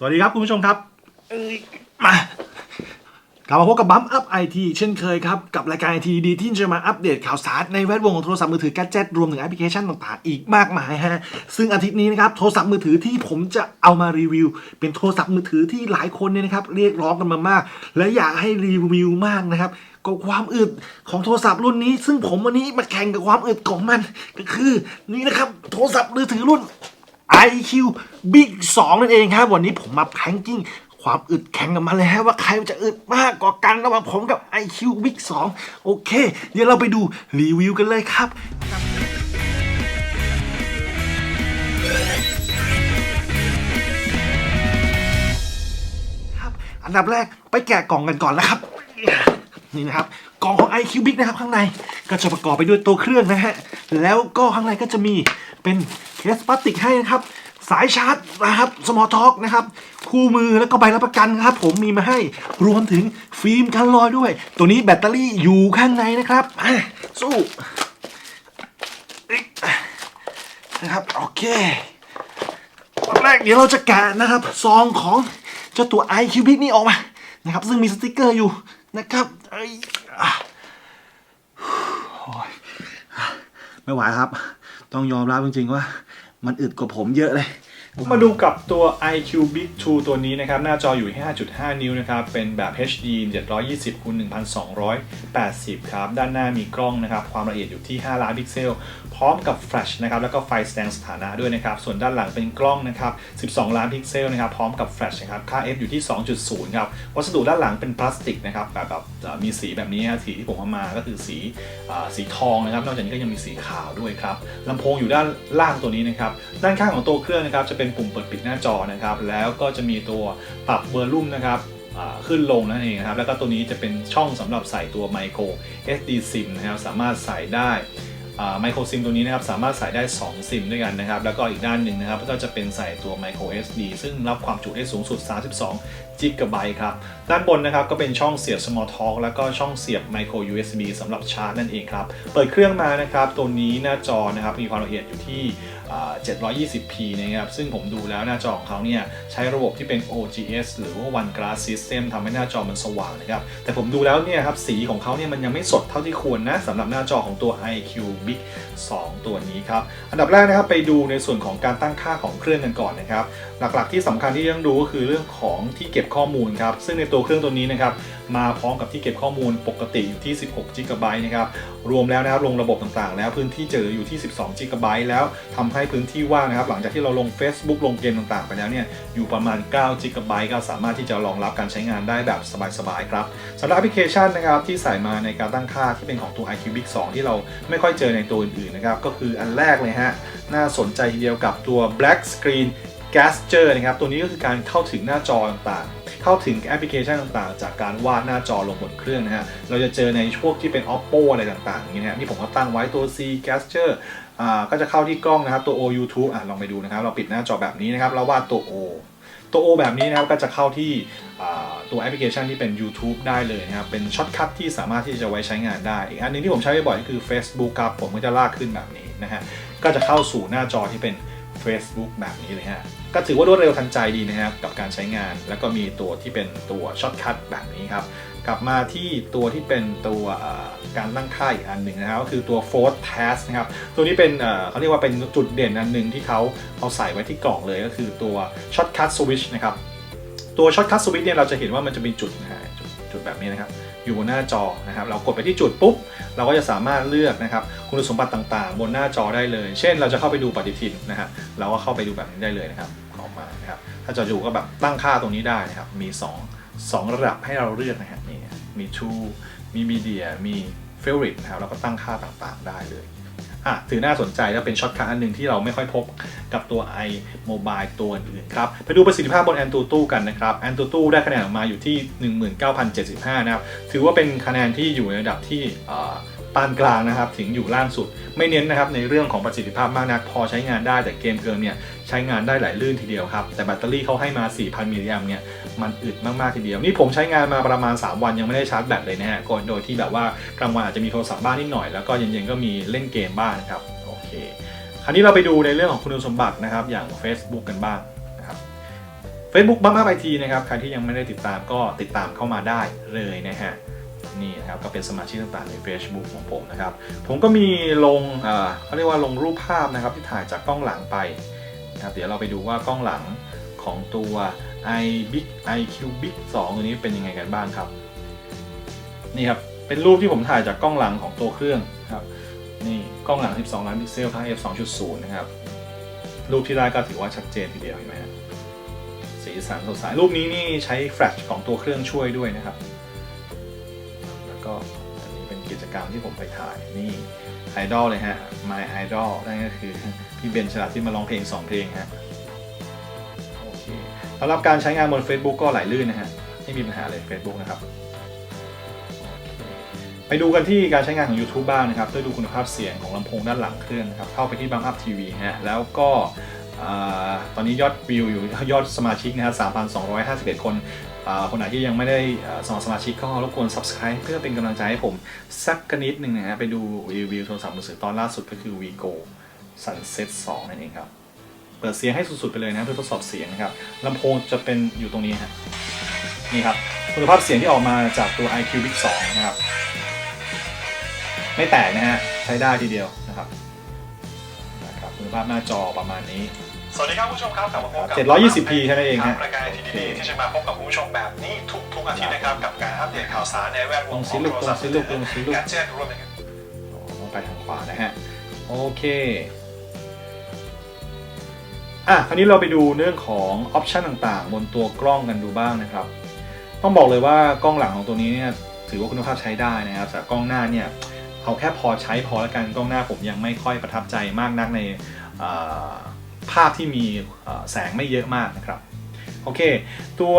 สวัสดีครับคุณผู้ชมครับเอ้ยมากลับมาพบกับบัมอัพไอทีเช่นเคยครับ กับรายการไอทีดีๆที่จะมาอัปเดตข่าวสารในแวดวงของโทรศัพท์มือถือแกดเจิตรวมถึงแอปพลิเคชันต่างๆ อีกมากมายฮะ ซึ่งอาทิตย์นี้นะครับ โทรศัพท์มือถือที่ผมจะเอามารีวิว เป็นโทรศัพท์มือถือที่หลายคนเนี่ยนะครับ เรียกร้องกันมามาก และอยากให้รีวิวมากนะครับก็ความอึดของโทรศัพท์รุ่นนี้ ซึ่งผมวันนี้มาแข่งกับความอึดของมันก็คือนี่นะครับโทรศัพท์มือถือรุ่น iQ Big 2 นั่นเองครับ วันนี้ผมมาแพงกิ้งความอึดแข่งกันมาเลยฮะว่าใครจะอึดมากกว่ากันระหว่างผมกับ iQ Big 2 โอเค เดี๋ยวเราไปดูรีวิวกันเลยครับอันดับแรกไปแกะกล่องกันก่อนนะครับ นี่นะครับ กล่องของ iQ Big นะครับข้างในก็จะประกอบไปด้วยตัวเครื่องนะฮะแล้วก็ข้างในก็จะมีเป็นเคสพลาสติกให้นะครับสายชาร์จนะครับสมอท็อกนะครับคู่มือแล้วก็ใบรับประกันครับ ผมมีมาให้รวมถึงฟิล์มกันรอยด้วย ตัวนี้แบตเตอรี่อยู่ข้างในนะครับสู้นะครับโอเคตอนแรกเดี๋ยวเราจะแกะนะครับซองของเจ้าตัว iQ Big นี่ออกมานะครับซึ่งมีสติกเกอร์อยู่นะครับ โอ้ยไม่ไหวครับ ต้องยอมรับจริงๆว่า มันอึดกว่าผมเยอะเลย มาดูกับตัว iQ Big 2 ตัวนี้นะครับ หน้าจออยู่ที่5.5 นิ้วนะครับ เป็นแบบ HD 720คูณ1280 ครับ ด้านหน้ามีกล้องนะครับ ความละเอียดอยู่ที่ 5 ล้านพิกเซล พร้อมกับแฟลชนะครับ แล้วก็ไฟแสดงสถานะด้วยนะครับ ส่วนด้านหลังเป็นกล้องนะครับ 12 ล้านพิกเซลนะครับ พร้อมกับแฟลชนะครับ ค่า f อยู่ที่ 2.0 ครับ วัสดุด้านหลังเป็นพลาสติกนะครับ แบบแบบมีสีแบบนี้ฮะสีที่ผมเอามา ก็คือสีอสีทองนะครับ นอกจากนี้ก็ยังมีสีขาวด้วยครับลำโพงอยู่ด้านล่างตัวนี้นะครับ ด้านข้างของตัวเครื่องนะครับจะเป็นปุ่มเปิดปิดหน้าจอนะครับ แล้วก็จะมีตัวปรับเวอร์ลุ่มนะครับขึ้นลงนั่นเองนะครับ แล้วก็ตัวนี้จะเป็นช่องสำหรับใส่ตัวไมโคร SD SIM นะครับ สามารถใส่ได้ไมโครซิมตัวนี้นะครับสามารถใส่ได้ 2 ซิมด้วยกันนะครับ แล้วก็อีกด้านหนึ่งนะครับก็จะเป็นใส่ตัวไมโคร SD ซึ่งรับความจุได้สูงสุด 32จิกะไบต์ครับ ด้านบนนะครับก็เป็นช่องเสียบ Small Talk แล้วก็ช่องเสียบ Micro USB สำหรับชาร์จนั่นเองครับ เปิดเครื่องมานะครับ ตัวนี้หน้าจอนะครับมีความละเอียดอยู่ที่ 720p นะครับซึ่งผมดูแล้วหน้าจอของเขาเนี่ยใช้ระบบที่เป็น OGS หรือว่า One Glass System ทำให้หน้าจอมันสว่างนะครับแต่ผมดูแล้วเนี่ยครับสีของเขาเนี่ยมันยังไม่สดเท่าที่ควรนะสำหรับหน้าจอของตัว iQ Big 2 ตัวนี้ครับอันดับแรกนะครับไปดูในส่วนของการตั้งค่าของเครื่องกันก่อนนะครับหลักๆที่สำคัญที่ต้องดูก็คือเรื่องของที่เก็บข้อมูลครับซึ่งในตัวเครื่องตัวนี้นะครับมาพร้อมกับที่เก็บข้อมูลปกติอยู่ที่ 16 g b นะครับรวมแล้วนะครับลงระบบต่างๆ แล้วพื้นที่เจออยู่ที่ 12 g b แล้วทำให้พื้นที่ว่างนะครับ หลังจากที่เราลง Facebook ลงเกมต่างๆ ไปแล้วเนี่ยอยู่ประมาณ9 g b ก็สามารถที่จะรองรับการใช้งานได้แบบสบายๆครับสำหรับแอปพลิเคชันนะครับที่ใส่มาในการตั้งค่าที่เป็นของตัว iQ Big 2ที่เราไม่ค่อยเจอในตัวอื่นๆนะครับก็คืออันแรกเลยฮะน่าสนใจทีเดียวกับตัว Black Screen Gesture นะครับตัวนี้ก็คือการเข้าถึงหน้าจอต่างๆ เข้าถึงแอปพลิเคชันต่างๆ จากการวาดหน้าจอลงบนเครื่องนะฮะ เราจะเจอในพวกที่เป็น Oppo อะไรต่างๆนี้นะฮะนี่ผมก็ตั้งไว้ตัว C Gesture อ่าก็จะเข้าที่กล้องนะครับตัว O YouTube อะลองไปดูนะครับ เราปิดหน้าจอแบบนี้นะครับ เราวาดตัว O ตัว O แบบนี้นะครับก็จะเข้าที่ตัวแอปพลิเคชันที่เป็น YouTube ได้เลยนะครับ เป็นช็อตคัทที่สามารถที่จะไว้ใช้งานได้ อีกอันหนึงที่ผมใช้บ่อยก็คือ Facebook ครับ ผมก็จะลากขึ้นแบบนี้นะฮะ ก็จะเข้าสู่หน้าจอที่เป็น Facebook แบบนี้เลยฮะ ก็ถือว่ารวดเร็วทันใจดีนะครับกับการใช้งาน แล้วก็มีตัวที่เป็นตัวช็อตคัทแบบนี้ครับกลับมาที่ตัวที่เป็นตัวการตั้งค่าอีกอันหนึ่งนะครับก็คือตัว Force Task นะครับตัวนี้เป็นเขาเรียกว่าเป็นจุดเด่นอันหนึ่งที่เขาเอาใส่ไว้ที่กล่องเลยก็คือตัว Shortcut Switch นะครับตัว Shortcut Switch เนี่ยเราจะเห็นว่ามันจะมีจุดนะฮะจุดจุดแบบนี้นะครับ อยู่บนหน้าจอนะครับ เรากดไปที่จุดปุ๊บ เราก็จะสามารถเลือกนะครับคุณสมบัติต่างๆ บนหน้าจอได้เลย เช่น เราจะเข้าไปดูปฏิทินนะฮะเราก็เข้าไปดูแบบนี้ได้เลยนะครับออกมานะครับถ้าจะอยู่ก็แบบตั้งค่าตรงนี้ได้นะครับมี 2 2 ระดับให้เราเลือกนะครับนี่มี True มี Media มี Favorite นะครับเราก็ตั้งค่าต่างๆ ได้เลย อะถือน่าสนใจแล้วเป็นช็อตคัทอันหนึ่งที่เราไม่ค่อยพบกับตัว iMobile ตัวอื่นครับไปดูประสิทธิภาพบน AnTuTu กันนะครับ AnTuTu ได้คะแนนออกมาอยู่ที่ 19,075 นะครับ ถือว่าเป็นคะแนนที่อยู่ในระดับที่ปานกลางนะครับถึงอยู่ล่างสุด ไม่เน้นนะครับในเรื่องของประสิทธิภาพมากนัก พอใช้งานได้แต่เกมเกินเนี่ยใช้งานได้หลายลื่นทีเดียวครับ แต่แบตเตอรี่เขาให้มา 4,000 มิลลิแอมเนี่ย มันอึดมากๆทีเดียว นี่ผมใช้งานมาประมาณ 3 วันยังไม่ได้ชาร์จแบตเลยนะฮะก็โดยที่แบบว่ากลางวันอาจจะมีโทรศัพท์บ้างนิดหน่อยแล้วก็เย็นๆก็มีเล่นเกมบ้างนะครับโอเคคราวนี้เราไปดูในเรื่องของคุณสมบัตินะครับ อย่าง Facebook กันบ้างนะครับ Facebook บัมอัพไอทีนะครับใครที่ยังไม่ได้ติดตามก็ติดตามเข้ามาได้เลยนะฮะนี่นะครับก็เป็นสมาชิกต่างๆใน Facebook ของผมนะครับ ผมก็มีลงเอ่อเขาเรียกว่าลงรูปภาพนะครับที่ถ่ายจากกล้องหลังไปนะครับเดี๋ยวเราไปดูว่ากล้องหลังของตัว i big iq big 2ตัวนี้เป็นยังไงกันบ้างครับ นี่ครับ เป็นรูปที่ผมถ่ายจากกล้องหลังของตัวเครื่องครับ นี่กล้องหลัง 12 ล้านพิกเซลทั้ง f 2.0 นะครับ รูปที่ได้ก็ถือว่าชัดเจนทีเดียวเห็นไหมสีสันสดใส รูปนี้นี่ใช้แฟลชของตัวเครื่องช่วยด้วยนะครับ แล้วก็อันนี้เป็นกิจกรรมที่ผมไปถ่ายนี่ไอดอลเลยฮะ My Idol นั่นก็คือพี่เบนชลาที่มาร้องเพลง 2 เพลงฮะ สำหรับการใช้งานบน Facebook ก็ไหลลื่นนะฮะไม่มีปัญหาเลย Facebook นะครับไปดูกันที่การใช้งานของ YouTube บ้างนะครับเพื่อดูคุณภาพเสียงของลำโพงด้านหลังเครื่องนะครับเข้าไปที่ Bump Up TV ฮะแล้วก็ตอนนี้ยอดวิวอยู่ยอดสมาชิกนะฮะ3,251 คนอ่าคนไหนที่ยังไม่ได้สมัครสมาชิกก็รบกวน Subscribe เพื่อเป็นกำลังใจให้ผมสักกนิดหนึ่งนะฮะไปดูรีวิวโทรศัพท์มือถือตอนล่าสุดก็คือ Vigo Sunset 2นั่นเองครับ เปิดเสียงให้สุดๆไปเลยนะเพื่อทดสอบเสียงนะครับลำโพงจะเป็นอยู่ตรงนี้ฮะนี่ครับคุณภาพเสียงที่ออกมาจากตัว iQ Big 2นะครับ ไม่แตกนะฮะใช้ได้ทีเดียวนะครับนะครับคุณภาพหน้าจอประมาณนี้สวัสดีครับคุณผู้ชมครับกลับมาพบกับ 720p แค่นั้นเองฮะรายการทีดีๆที่จะมาพบกับคุณผู้ชมแบบนี้ทุกทุกๆอาทิตย์นะครับกับการอัปเดตข่าวสารในแวดวลงงขสิองลูกโทรศัพท์ลงสิลูกลงสิลูกการแจ้งรวมไปถึงต้องไปทางขวานะฮะโอเค อะคราวนี้เราไปดูเรื่องของออปชันต่างๆ บนตัวกล้องกันดูบ้างนะครับ ต้องบอกเลยว่ากล้องหลังของตัวนี้เนี่ยถือว่าคุณภาพใช้ได้นะครับแต่กล้องหน้าเนี่ยเอาแค่พอใช้พอแล้วกันกล้องหน้าผมยังไม่ค่อยประทับใจมากนักในภาพที่มีแสงไม่เยอะมากนะครับโอเค ตัว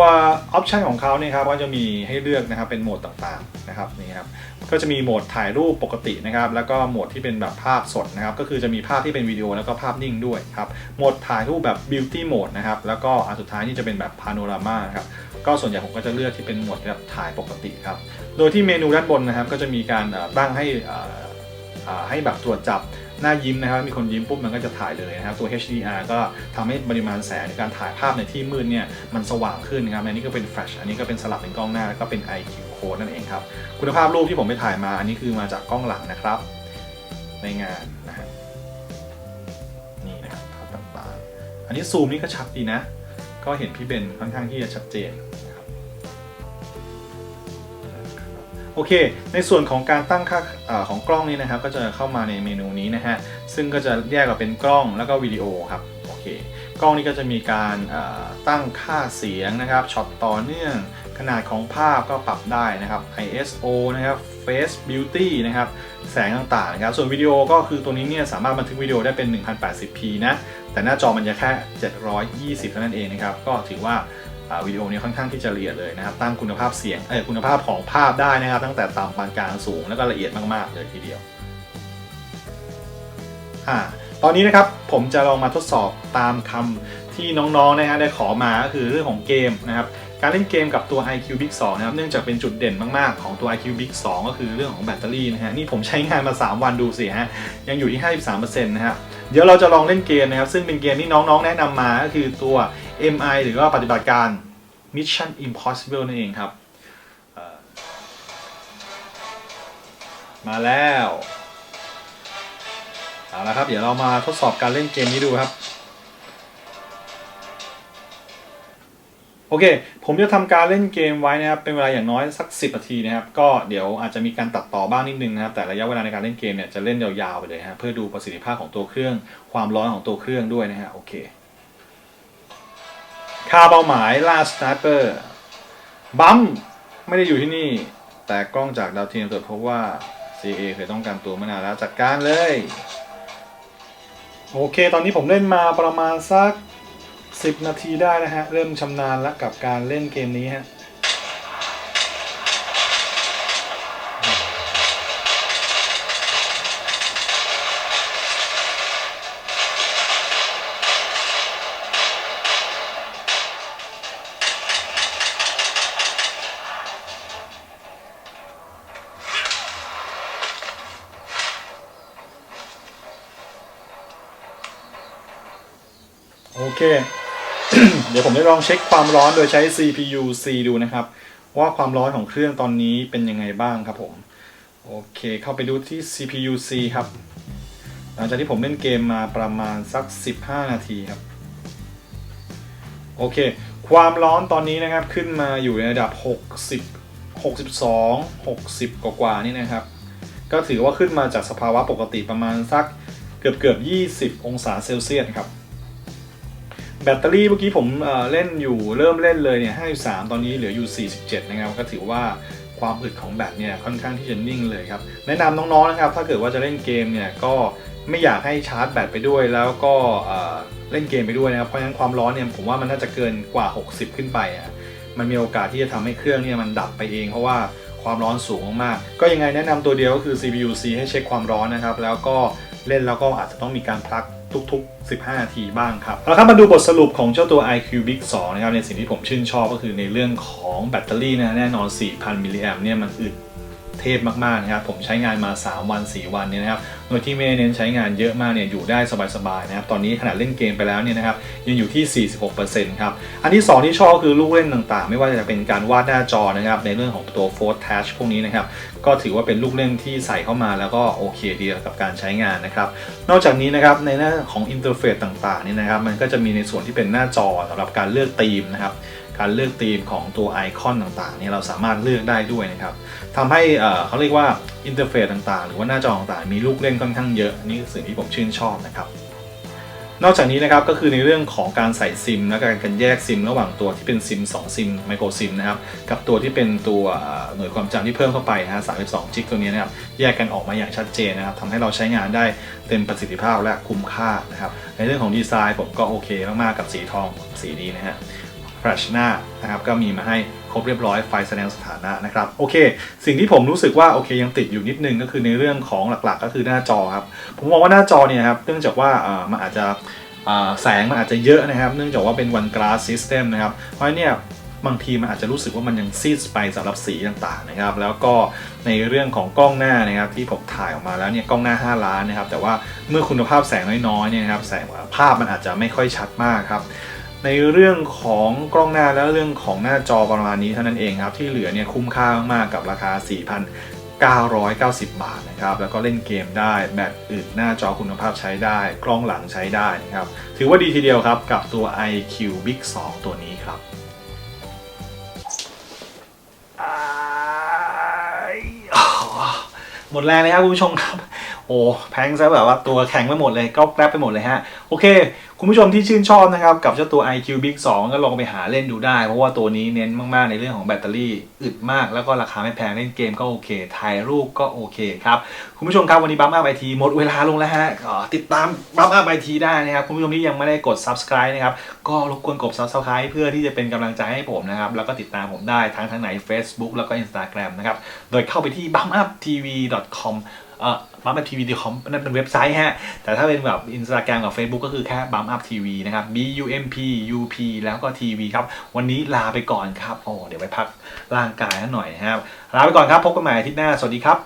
ออปชันของเขาเนี่ยครับก็จะมีให้เลือกนะครับเป็นโหมดต่างๆนะครับนี่ครับ ก็จะมีโหมดถ่ายรูปปกตินะครับ แล้วก็โหมดที่เป็นแบบภาพสดนะครับ ก็คือจะมีภาพที่เป็นวิดีโอแล้วก็ภาพนิ่งด้วยครับ โหมดถ่ายรูปแบบ beauty mode นะครับ แล้วก็อันสุดท้ายนี่จะเป็นแบบ panorama ครับ ก็ส่วนใหญ่ผมก็จะเลือกที่เป็นโหมดแบบถ่ายปกติครับ โดยที่เมนูด้านบนนะครับ ก็จะมีการตั้งให้ให้แบบตรวจจับหน้ายิ้มนะครับ มีคนยิ้มปุ๊บมันก็จะถ่ายเลยนะครับ ตัว HDR ก็ทำให้ปริมาณแสงในการถ่ายภาพในที่มืดเนี่ยมันสว่างขึ้นนะครับ อันนี้ก็เป็น flash อันนี้ก็เป็นสลับเป็นกล้องหน้าแล้วก็เป็น IQ code นั่นเองครับ คุณภาพรูปที่ผมไปถ่ายมาอันนี้คือมาจากกล้องหลังนะครับ ในงานนะฮะนี่นะครับภาพต่างๆ อันนี้ซูมนี่ก็ชัดดีนะ ก็เห็นพี่เบนค่อนข้างที่จะชัดเจนนะครับโอเค ในส่วนของการตั้งค่าอของกล้องนี้นะครับ ก็จะเข้ามาในเมนูนี้นะฮะ ซึ่งก็จะแยกออกเป็นกล้องแล้วก็วิดีโอครับ โอเค กล้องนี้ก็จะมีการตั้งค่าเสียงนะครับ ช็อตต่อเนื่อง ขนาดของภาพก็ปรับได้นะครับ ISO นะครับ Face Beauty นะครับ แสงต่างๆนะครับ ส่วนวิดีโอก็คือตัวนี้เนี่ยสามารถบันทึกวิดีโอได้เป็น 1080p นะ แต่หน้าจอมันจะแค่ 720 เท่านั้นเองนะครับ ก็ถือว่าวิดีโอนี้ค่อนข้างที่จะละเอียดเลยนะครับ ตั้งคุณภาพเสียง เออคุณภาพของภาพได้นะครับ ตั้งแต่ต่ำปานกลางสูง แล้วก็ละเอียดมากๆเลยทีเดียว อ่า ตอนนี้นะครับผมจะลองมาทดสอบตามคำที่น้องๆนะฮะได้ขอมาก็คือเรื่องของเกมนะครับ การเล่นเกมกับตัว iQ Big 2นะครับ เนื่องจากเป็นจุดเด่นมากๆ ของตัว iQ Big 2 ก็คือเรื่องของแบตเตอรี่นะฮะ นี่ผมใช้งานมา 3 วันดูสิฮะ ยังอยู่ที่ 53%นะฮะ เดี๋ยวเราจะลองเล่นเกมนะครับ ซึ่งเป็นเกมที่น้องๆ แนะนำมา ก็คือตัว MI หรือว่าปฏิบัติการ Mission Impossible นั่นเองครับ มาแล้ว เอาละครับ เดี๋ยวเรามาทดสอบการเล่นเกมนี้ดูครับ โอเค ผมจะทำการเล่นเกมไว้นะครับเป็นเวลาอย่างน้อยสัก 10นาทีนะครับก็เดี๋ยวอาจจะมีการตัดต่อบ้างนิดนึงนะครับแต่ระยะเวลาในการเล่นเกมเนี่ยจะเล่นยาวๆไปเลยฮะเพื่อดูประสิทธิภาพของตัวเครื่อง ความร้อนของตัวเครื่องด้วยนะฮะโอเคคาเป้าหมายล่าสไนเปอร์บัมไม่ได้อยู่ที่นี่ แต่กล้องจากดาวเทียมตรวจพบว่า CA เคยต้องการตัวมานานแล้วจัดการเลย โอเค ตอนนี้ผมเล่นมาประมาณสัก 10นาทีได้นะฮะ เริ่มชำนาญแล้วกับการเล่นเกมนี้ฮะโอเค เดี๋ยวผมจะลองเช็คความร้อนโดยใช้ CPU C ดูนะครับ ว่าความร้อนของเครื่องตอนนี้เป็นยังไงบ้างครับผม โอเค เข้าไปดูที่ CPU C ครับ หลังจากที่ผมเล่นเกมมาประมาณสัก 15 นาทีครับ โอเค ความร้อนตอนนี้นะครับขึ้นมาอยู่ในระดับ 60 62 60 กว่าๆนี่นะครับ ก็ถือว่าขึ้นมาจากสภาวะปกติประมาณสักเกือบเกือบ 20 องศาเซลเซียสครับ แบตเตอรี่เมื่อกี้ผมเเล่นอยู่เริ่มเล่นเลยเนี่ย 53 ตอนนี้เหลืออยู่ 47 นะครับ ก็ถือว่าความอึดของแบตเนี่ยค่อนข้างที่จะนิ่งเลยครับ แนะนำน้องๆนะครับ ถ้าเกิดว่าจะเล่นเกมเนี่ยก็ไม่อยากให้ชาร์จแบตไปด้วยแล้วก็เเล่นเกมไปด้วยนะครับ เพราะฉะนั้นความร้อนเนี่ยผมว่ามันน่าจะเกินกว่า 60 ขึ้นไปอะมันมีโอกาสที่จะทำให้เครื่องเนี่ยมันดับไปเอง เพราะว่า ความร้อนสูงมาก ก็ยังไงแนะนำตัวเดียวก็คือ CPU C ให้เช็คความร้อนนะครับ แล้วก็เล่นแล้วก็อาจจะต้องมีการพลักทุกๆ 15 นาทีบ้างครับแล้วครับมาดูบทสรุปของเจ้าตัว iQ Big 2 นะครับ ในสิ่งที่ผมชื่นชอบก็คือในเรื่องของแบตเตอรี่นะแน่นอน 4,000 มิลลิแอมเนี่ยมันอึด เทพมากๆนะครับผมใช้งานมา 3 วัน 4 วันเนี่ยนะครับโดยที่ไม่ได้เน้นใช้งานเยอะมากเนี่ยอยู่ได้สบายๆนะครับตอนนี้ขนาดเล่นเกมไปแล้วเนี่ยนะครับยังอยู่ที่ 46%ครับอันที่ 2 ที่ชอบก็คือลูกเล่นต่างๆ ไม่ว่าจะเป็นการวาดหน้าจอนะครับในเรื่องของตัว Force Touch พวกนี้นะครับก็ถือว่าเป็นลูกเล่นที่ใส่เข้ามาแล้วก็โอเคดีกับการใช้งานนะครับนอกจากนี้นะครับในหน้าของอินเทอร์เฟซต่างๆนี่นะครับมันก็จะมีในส่วนที่เป็นหน้าจอสำหรับการเลือกธีมนะครับ การเลือกธีมของตัวไอคอนต่างๆเนี่ยเราสามารถเลือกได้ด้วยนะครับทำให้เขาเรียกว่าอินเทอร์เฟซต่างๆ หรือว่าหน้าจอต่างๆมีลูกเล่นค่อนข้างเยอะนี่คือสิ่งที่ผมชื่นชอบนะครับนอกจากนี้นะครับก็คือในเรื่องของการใส่ซิม และการกันแยกซิม ระหว่างตัวที่เป็นซิม 2 ซิมไมโครซิมนะครับกับตัวที่เป็นตัวหน่วยความจำที่เพิ่มเข้าไปนะฮะ32จิกตัวนี้นะครับแยกกันออกมาอย่างชัดเจนนะครับทำให้เราใช้งานได้เต็มประสิทธิภาพและคุ้มค่านะครับในเรื่องของดีไซน์ผมก็โอเคมากๆกับสีทองสีนี้นะฮะ แฟลชหน้านะครับก็มีมาให้ครบเรียบร้อยไฟแสดงสถานะนะครับโอเค สิ่งที่ผมรู้สึกว่าโอเคยังติดอยู่นิดนึงก็คือในเรื่องของหลักๆ ก็คือหน้าจอครับผมมองว่าหน้าจอเนี่ยครับเนื่องจากว่าเออมันอาจจะแสงมันอาจจะเยอะนะครับ เนื่องจากว่าเป็น one glass system นะครับเพราะฉะนั้นเนี่ยบางทีมันอาจจะรู้สึกว่ามันยังซีดไปสำหรับสีต่างๆนะครับ แล้วก็ในเรื่องของกล้องหน้านะครับที่ผมถ่ายออกมาแล้วเนี่ยกล้องหน้า 5 ล้านนะครับ แต่ว่าเมื่อคุณภาพแสงน้อยๆเนี่ยนะครับแสงภาพมันอาจจะไม่ค่อยชัดมากครับ ในเรื่องของกล้องหน้าและเรื่องของหน้าจอประมาณนี้เท่านั้นเองครับ ที่เหลือเนี่ยคุ้มค่ามากๆกับราคา 4,990 บาทนะครับ แล้วก็เล่นเกมได้แบตอึดหน้าจอคุณภาพใช้ได้ กล้องหลังใช้ได้นะครับ ถือว่าดีทีเดียวครับกับตัว iQ Big 2 ตัวนี้ครับหมดแรงเลยครับคุณผู้ชมครับ โอ้แพงซะแบบว่าตัวแข็งไปหมดเลยก็แกรบไปหมดเลยฮะ โอเค คุณผู้ชมที่ชื่นชอบนะครับ กับเจ้าตัว iQ Big 2 ก็ลองไปหาเล่นดูได้ เพราะว่าตัวนี้เน้นมาก ๆ ในเรื่องของแบตเตอรี่อึดมาก แล้วก็ราคาไม่แพงเล่นเกมก็โอเค ถ่ายรูปก็โอเคครับ คุณผู้ชมครับ วันนี้บัมอัพไอทีหมดเวลาลงแล้วฮะติดตามบัมอัพไอทีได้นะครับ คุณผู้ชมที่ยังไม่ได้กด subscribe นะครับ ก็รบกวนกด subscribe เพื่อที่จะเป็นกำลังใจให้ผมนะครับ แล้วก็ติดตามผมได้ทั้งทางไหน Facebook แล้วก็ Instagram นะครับ โดยเข้าไปที่ bumup tv com เอ่อ บัมอัพทีวีดีคอมนั่นเป็นเว็บไซต์ฮะ แต่ถ้าเป็นแบบอินสตาแกรมกับ Facebook ก็คือแค่บัมอัพทีวีนะครับ b u m p u p แล้วก็ทีวีครับ วันนี้ลาไปก่อนครับ โอ้เดี๋ยวไปพักร่างกายหน่อยนะครับ ลาไปก่อนครับ พบกันใหม่อาทิตย์หน้า สวัสดีครับ